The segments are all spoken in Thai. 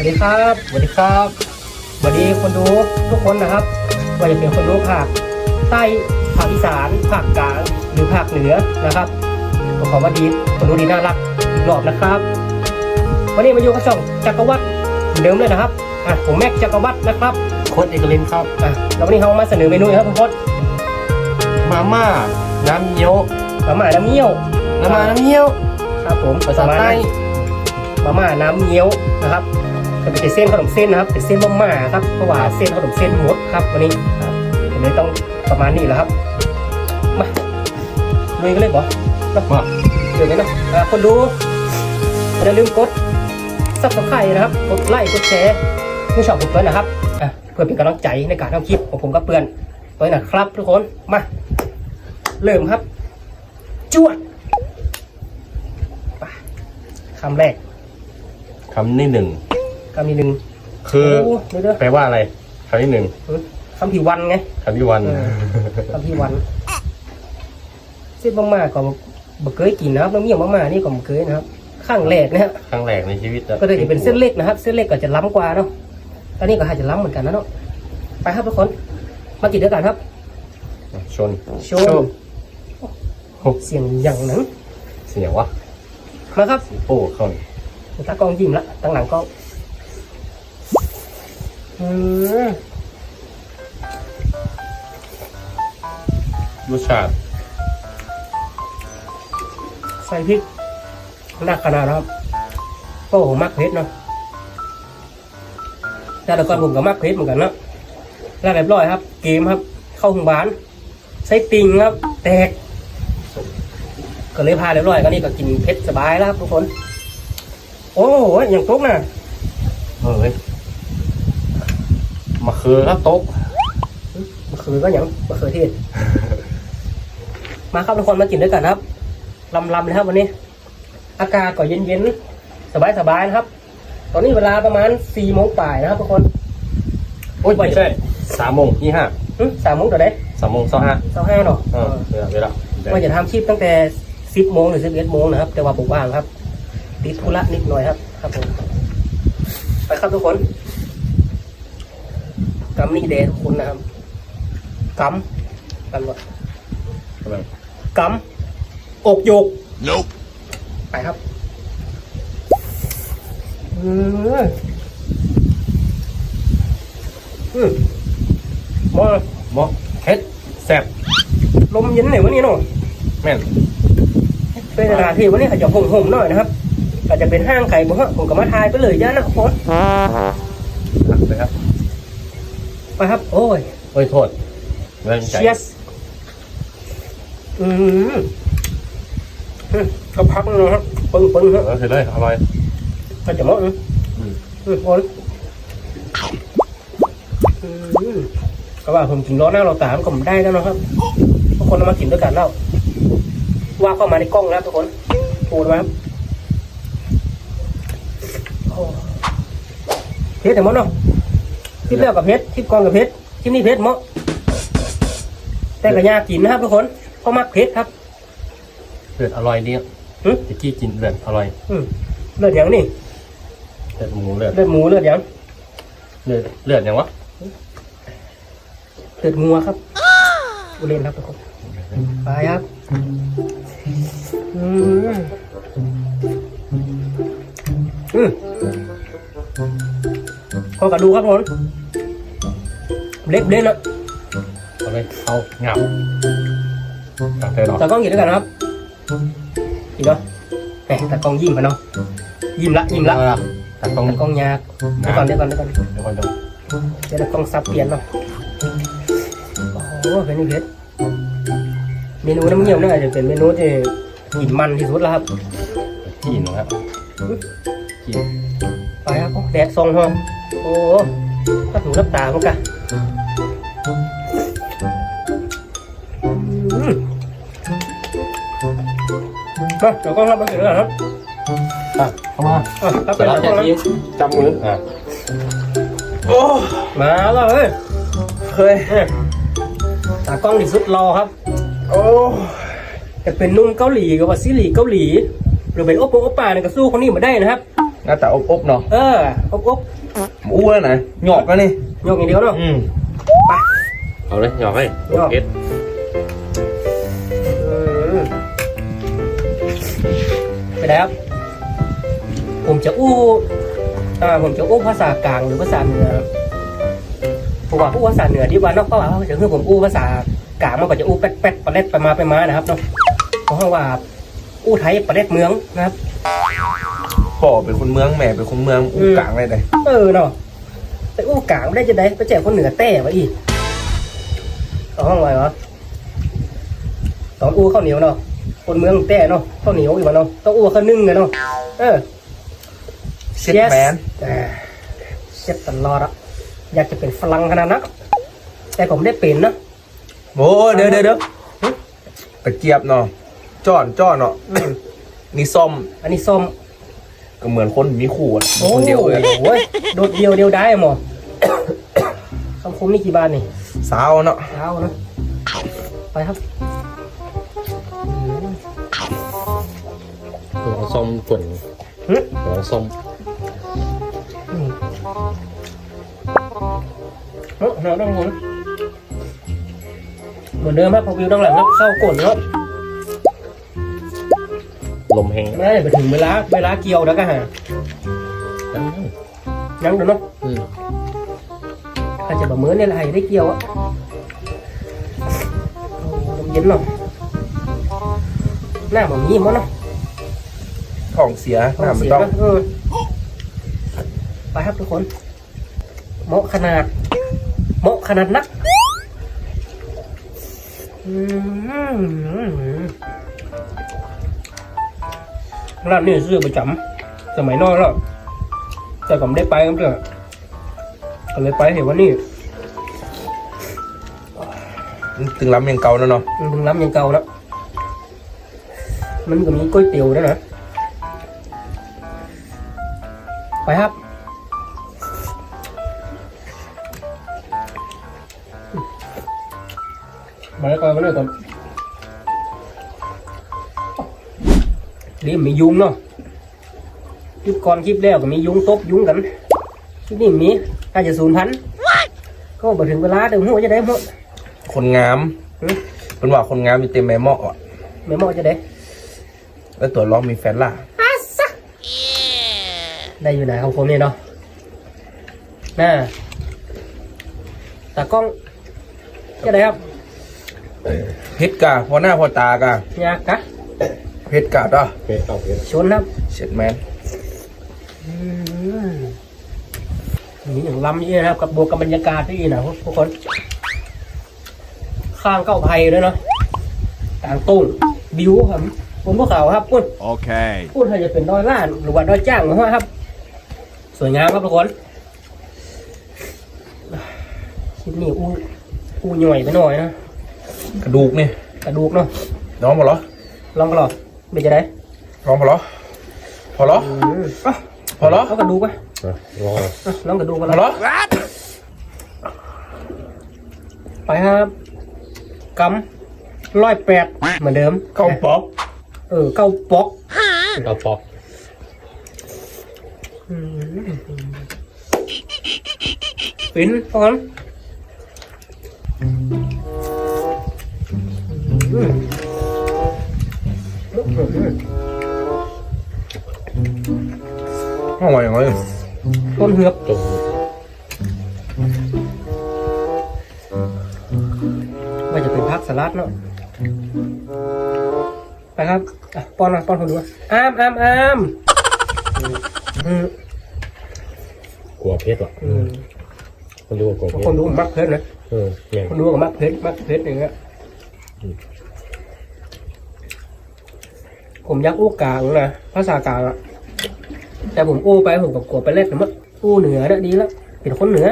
วัสดีครับสวัสดีครับสวัสดีคนดูทุกคนนะครับว่าจะเป็นคนดูภาคใต้ภาคอีสานภาคกลางหรือภาคเหนือนะครับก็ขอว่าดีคนดูดีน่ารักอีกรอบนะครับ วันนี้มาอยู่กับช่องจักรวรรดิเหมือนเดิมเลยนะครับอะผมแม็กจักรวรรดินะครับโค้ดเอกลินครับอะแล้ววันนี้เรามาเสนอเมนูนะครับทุกคนมาม่าน้ำเงี้ยวมาม่าน้ำเงี้ยวน้ำมาน้ำเงี้ยวครับผมภาษาใต้มาม่าน้ำเงี้ยวนะครับ จะเป็นเส้นขนมเส้นนะครับเป็นเส้นมาม่าครับเพราะว่าเส้นขนมเส้นหมดครับวันนี้ครับผมเลยต้องประมาณนี้แหละครับมาเลยก็เลยบอกมาเดี๋ยวนี้เนาะอ่าคนดูอย่าลืมกดซับสไครต์นะครับกดไลค์กดแชร์ที่ช่องผมเพื่อนนะครับอะเพื่อเป็นกำลังใจในการทำคลิปของผมกับเพื่อนไว้นะครับทุกคนมาเริ่มครับ จวดไปคำแรกคำที่หนึ่ง คำที่หนึ่งคือโอ้เดี๋ยวเดี๋ยวแปลว่าอะไรคำที่หนึ่งคำที่วันไง คำที่วัน เออ คำที่วันเส้นมากๆก็บ่เคยกินนะครับน้ำเมี่ยงมากๆนี่ก็บ่เคยนะครับข้างแรกนะฮะครั้งแรกในชีวิตอะก็เลยจะเป็นเส้นเล็กนะครับ เส้นเล็กก็จะล้ำกว่าเนาะอันนี้ก็อาจจะล้ำเหมือนกันนะเนาะไปครับทุกคนมากินด้วยกันครับ ชน โชว์เสียงอย่างนั้นเสียงวะมาครับ โอ้เข้าตากล้องยิ้มละตั้งหลังกล้องอืม รสชาติใส่พริกหนักขนาดนะครับก็ผมมักเผ็ดเนาะแต่แต่ก่อนผมก็มักเผ็ดเหมือนกันเนาะแล้วเรียบร้อยครับ เกมครับ เข้าโรงพยาบาลใส่ติ่งครับ แตก ก็เลยพาเรียบร้อยก็นี่ก็กินเผ็ดสบายแล้วครับทุกคน โอ้โหอย่างตุ๊กน่ะเฮ้ยมะ เขือครับโต๊ะมะเขือก็อย่างมะเขือเทศ มาครับทุกคนมากินด้วยกันครับลำลำเลยครับวันนี้ อากาศก็เย็นเย็นสบายสบายๆนะครับ ตอนนี้เวลาประมาณสี่โมงป่ายนะครับทุกคนโอ้ยไม่ใช่สามโมงยี่ห้าหึสามโมงต่อได้สามโมงสองห้าเช้าห้าเนาะเออเวลาเวลาว่าจะทำคลิปตั้งแต่สิบโมงหรือสิบเอ็ดโมงนะครับ แต่ว่าผมว่างครับติดธุระนิดหน่อยครับ ครับผมไปครับทุกคน กำนี่เดทุกคนนะครับกำกันหมดกำลังกำอกโยก Nope. ไปครับอืมอืมมาหมอเฮ็ดแซ่บลมเย็นไหนวะนี่เนาะแม่นเป็นสถานที่วันนี้อาจจะห่มๆหน่อยนะครับอาจจะเป็นห้างไข่บุฮะผมก็มาทายไปเลยย่านะครับผมตักเลยครับ ไปครับ โอ้ยโอ้ยโทษเริ่มใจเชียสอืมอืมก็พักนึงนะครับปึ้งปึ้งๆครับเออเสร็จเลยอร่อยก็จะเหมดอืมอืมอืมโอ้ยอืมก็ว่าผมกินร้อนหน้าเราตามก็ผมได้แล้วนะครับทุกคนเอามากินด้วยกันแล้วว่าเข้ามาในกล้องแล้วทุกคนปูดมาครับโอ้เพชรแต่หมดเนาะ คลิปแรกกับเพชรคลิปกองกับเพชรคลิปนี้เพชรหมดแต่ก็ยากกินนะครับทุกคนเพราะมักเพชรครับเลือดอร่อยดีหึตะกี้กินเลือดอร่อยอืมเลือดอย่างนี่เลือดหมูเลือดเลือดหมูเลือดอย่างเลือดเลือดยังวะเลือดงัวครับอุเรนครับทุกคนไปครับอืมอืม พอกระดูกครับทุกคนเล็กเล่นนะเอาไปเอาเงาตักเธอหรอตากล้องกินด้วยกันนะครับกินเนาะแหมตากล้องยิ้มกันเนาะยิ้มละยิ้มละเอาละตักต้องตากล้องยากเดี๋ยวก่อนเดี๋ยวก่อนเดี๋ยวก่อนเดี๋ยวก่อนเดี๋ยวเดี๋ยวตากล้องซับเปลี่ยนเนาะโอ้โหเป็นนี่เพชรเมนูน้ำเงี้ยวเนี่ยอาจจะเป็นเมนูที่กินมันที่สุดแล้วครับกินนะครับกิน ไปครับโอ้แดดส่องห้องโอ้ถ้าถูรับตามันกะอืมมาเดี๋ยวก็รับมาเสร็จแล้วครับอะเข้ามาอะรับไปเดี๋ยวแล้เราวจะยิ้มจับมืออะมาแล้วเฮ้ยเคยเนี่ยตากล้องที่สุดรอครับ โอ้แต่เป็นนุ่มเกาหลีกับว่าซีรีส์เกาหลี หรือเป็นโอปโอปป้าเนี่ยก็สู้คนนี้มาได้นะครับ หน้าตาอบๆเนาะเอออบอบอู้แล้วนะหยอกแล้วนี่โยกอย่างเดียวเนาะอืมไป เอาเลยหยอกให้หยอก เอ็ดอืมไปแล้วผมจะอู้อ่าผมจะอู้ภาษากลางหรือภาษาเหนือผมว่าอู้ภาษาเหนือดีกว่าเนาะเพราะว่าถ้าคือผมอู้ภาษากลางมันก็จะอู้แป๊ดแป๊ดประเด็ดไปมาไปมานะครับเนาะเพราะว่าอู้ไทยประเด็ดเมืองนะครับ พ่อเป็นคนเมืองแม่เป็นคนเมืองอู้อืมกลางเลยเลยเออเนาะไปอู้กลางไม่ได้จะได้ไปแจกคนเหนือแต่วะอีกเอาห้องไว้เหรอตอนอู้ข้าวเหนียวเนาะคนเมืองแต่เนาะข้าวเหนียวอีกวะเนาะต้องอู้ข้าวนึ่งกันเนาะเออเซ็ตแมนอ่าเช็ดตลอดอะอยากจะเป็นฝรั่งขนาดนั้นแต่ผมได้เป็นนะโอ้เดี๋ยวเดี๋ยวเดี๋ยวตะเกียบเนาะจ้อนจ้อนเนาะอืมนี่ซ่อมอันนี้ส้ม ก็เหมือนคนมีขู่อะโอ้คนเดียวเลยโอ้ยโดดเดียวเดียวได้หมอคำคมนี่กี่บาทนี่สาวเนาะเท้านะไปครับอืมหัวส้มกลุ่นหึหัวส้มอืมเนาะเนาะต้องหมุนเหมือนเดิมครับพอวิวต้องหลังครับเข้ากดครับ ลมแห้งไม่ได้ไปถึงเวลาเวลาเกี่ยวแล้วก็หายังเดี๋ยวเนาะอืมอาจจะแบบเหมือนเนี่ยแหละให้ได้เกี่ยวอะเอาลมเย็นเนาะหน้าแบบนี้มั้งเนาะท้องเสียหน้ามันเสียต้องนะเออไปครับทุกคนเหมาะขนาดเหมาะขนาดนัก อืม ร้านนี้ซื้อประจำสมัยน้อยแล้วแต่ผมได้ไปก็เถอะก็เลยไปเห็นว่านี่ตึงล้ำยังเก่าแล้วเนาะมันถึงล้ำยังเก่าแล้วมันก็มีก๋วยเตี๋ยวด้วยนะไปครับมาแล้วก่อนมาแล้วก่ อนนี่มียุงเนาะคลิปก่อนคลิปแล้วก็มียุงตบยุงกันคลิปนี้มีอาจจะสูญพันธุ์ก็บ่ถึงเวลาเดี๋ยวหัวจะได้หัวคนงามหึเป็นว่าคนงามอยู่เต็มแม่หม้ออะไม่เหมาะจะได้ แล้วตัวร้องมีแฟนล่ะได้อยู่ไหนของผมเนี่ยเนาะน่าตากล้องจะได้ครับเพชรกาพอหน้าพอตากายากกะ เพชรกาด้ะเพชรเอาเพชรชนครับเช็ดแมนอืมนี่อย่างล้ำนี่นะครับกับบวกกับบรรยากาศที่นะทุกคน ข้างเก้าไผ่ด้วยเนาะกลางตุ้งบิวครับผมพวกเขาครับพูด Okay. พูดถ้าจะเป็นดอยล้านหรือว่าดอยจ้างนะฮะครับ สวยงามครับทุกคนคลิปนี้อู้อู้หน่อยไปหน่อยนะกระดูกนี่กระดูกเนาะน้องพอเหรอลองกระหลอก เป็นจะได้น้องพอเหรอพอเหรออืมอะพอเหรอเอากระดูกไปอะรออะลองกระดูกกันพอเหรอไปครับกำร้อยแปดเหมือนเดิมเข้าป๊อกเออเก้าปอกเราปอกอืมฟินก่อนอืม ห้องว่าอย่างไรต้นเหือบจงว่าจะเป็นพักสลัดเนาะไปครับอะป้อนมาป้อนคนดูอะอามอามอามอืมกลัวเพชรหรออืมคนดูว่ากลัวเพคนชรดูมักเพชรนะเออเนี่ยคนดูกับมักเพชรมักเพชรอย่างเงี้ย ผมอยักอู้กลางนะภาษากลางอะแต่ผมอู้ไปผมกับกลัวไปเล่นนะมั้งอู้เหนือเนี่ยดีแล้วเป็นคนเหนือ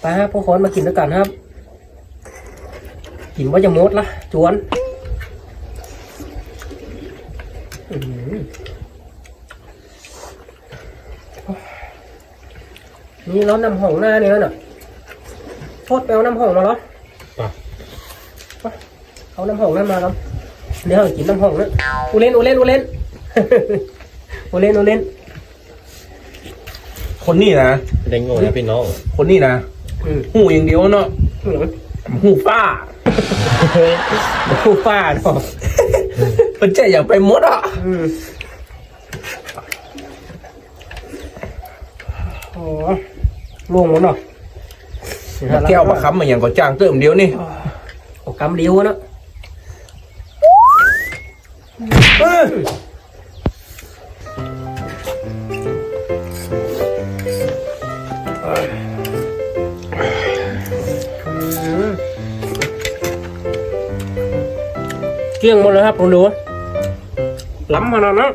ไปครับพวกคนมากินด้วยกันครับ กินว่าจะมดละจวนอื้อหือนี่ร้อนน้ำห้องหน้าเนี่ยน่ะโทษไปเอาน้ำห้องมาเหรอป่ะเอาน้ำห้องนั่นมาครับ เดี๋ยวเรากินน้ำห้องนะอูเล่นอูเล่นอูเล่นโอเล่นโอเล่นคนนี้นะเด้งโง่นะพี่น้องคนนี้นะอืมหูอย่างเดียวเนาะอืมหูฟ้าคู่ฟ้าเนาะเป็นใจอย่างไปหมดอะอืมโอ้ล่วงหมดเนาะแก้วมาค้ำมาอย่างก็จ้างเติมเดียวนี่โอ้กำเลี้ยวเนาะ เกลี้ยงหมดเลยครับผมดูล้ำมาแล้นะ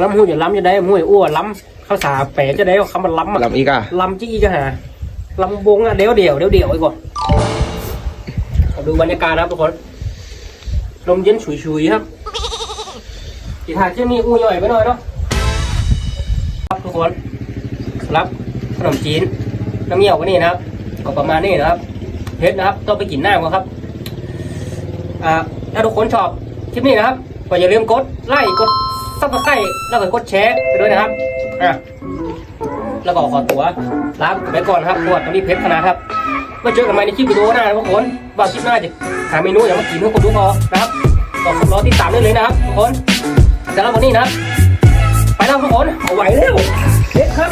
ล้ำหูอย่าล้ำจะได้มวยอ้วนล้ำข้าวสาแปะจะได้คำมันล้ำอะลำอีกอะล้ำจี้จะหาลำบงอะเดี๋ยวเดี๋ยวเดี๋ยวเดี๋ยวไว้ก่อนดูบรรยากาศนะครับทุกคน ลมเย็นฉุยๆครับอีกทางจะมีอู้ย่อยไปหน่อยเนาะครับทุกคนรับขนมจีนน้ำเงี้ยวก็นี่นะครับก็ประมาณนี้นะครับเพชรนะครับ ต้องไปกินหน้าก่อนครับอ่าถ้าทุกคนชอบคลิปนี้นะครับก็อย่าลืมกดไลค์กดซับสไครต์แล้วก็กดแชร์ไปด้วยนะครับอะแล้วก็ขอตัวลาไปก่อนครับปวดตอนนี้เพชรขนาดครับ มาเจอกันใหม่ในคลิปวิดีโอหน้านะทุกคนว่าคลิปหน้าจะหาเมนูอย่างมากินเพื่อคนดูพอนะครับบอกคนรอติดตามได้เลยนะครับทุกคนสำหรับวันนี้นะครับไปแล้วทุกคนเอาไหวเร็วเด็กครับ